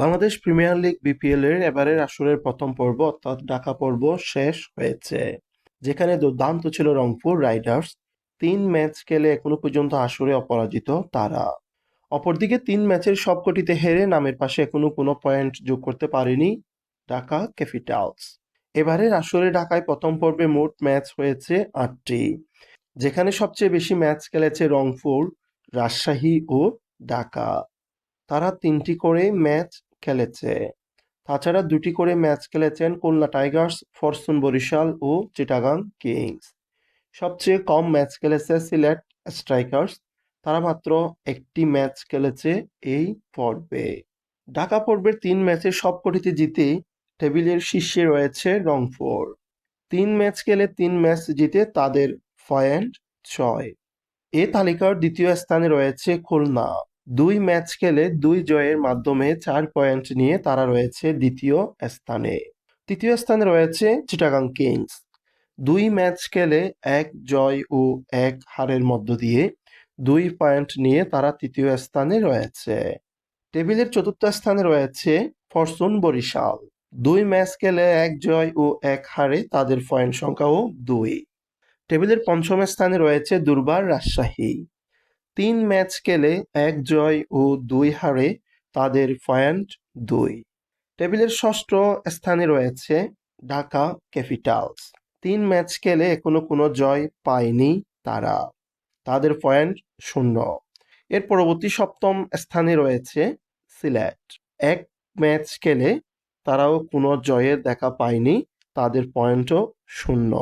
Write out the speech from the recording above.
Bangladesh premier league BPL এর এবারের আসরের প্রথম পর্ব অর্থাৎ ঢাকা পর্ব শেষ হয়েছে, যেখানে দুর্দান্ত ছিল রংপুর রাইডার্স। তিন ম্যাচ খেলে এখনও পর্যন্ত আসরে অপরাজিত তারা। অপরদিকে তিন ম্যাচের সবকটিতে হেরে নামের পাশে এখনও কোনো পয়েন্ট যোগ করতে পারেনি ঢাকা ক্যাপিটালস। এবারের আসরে ঢাকায় প্রথম পর্বে মোট ম্যাচ হয়েছে আটটি, যেখানে সবচেয়ে বেশি ম্যাচ খেলেছে রংপুর, রাজশাহী ও ঢাকা। তারা তিনটি করে ম্যাচ খেলেছে। তাছাড়া দুটি করে ম্যাচ খেলেছেন খুলনা টাইগার্স ফরচুন বরিশাল ও চিটাগাং কিংস। সবচেয়ে কম ম্যাচ খেলেছে সিলেট স্ট্রাইকার্স, তারা মাত্র একটি ম্যাচ খেলেছে এই পর্বে। ঢাকা পর্বের তিন ম্যাচের সবকটিতে জিতে টেবিলের শীর্ষে রয়েছে রংপুর। তিন ম্যাচ খেলে তিন ম্যাচ জিতে তাদের পয়েন্ট ছয়। এ তালিকার দ্বিতীয় স্থানে রয়েছে খুলনা। দুই ম্যাচ খেলে দুই জয়ের মাধ্যমে চার পয়েন্ট নিয়ে তারা রয়েছে দ্বিতীয় স্থানে। তৃতীয় স্থানে রয়েছে চিটাগাং কিংস। দুই ম্যাচ খেলে এক জয় ও এক হারের মধ্য দিয়ে দুই পয়েন্ট নিয়ে তারা তৃতীয় স্থানে রয়েছে। টেবিলের চতুর্থ স্থানে রয়েছে ফরচুন বরিশাল। দুই ম্যাচ খেলে এক জয় ও এক হারে তাদের পয়েন্ট সংখ্যাও দুই। টেবিলের পঞ্চম স্থানে রয়েছে দুর্বার রাজশাহী। তিন ম্যাচ খেলে এক জয় ও দুই হারে তাদের পয়েন্ট দুই। টেবিলের ষষ্ঠ স্থানে রয়েছে ঢাকা ক্যাপিটালস। তিন ম্যাচ খেলে এখনও কোনো জয় পায়নি তারা। তাদের পয়েন্ট শূন্য। এর পরবর্তী সপ্তম স্থানে রয়েছে সিলেট। এক ম্যাচ খেলে তারাও কোনো জয়ের দেখা পায়নি, তাদের পয়েন্টও শূন্য।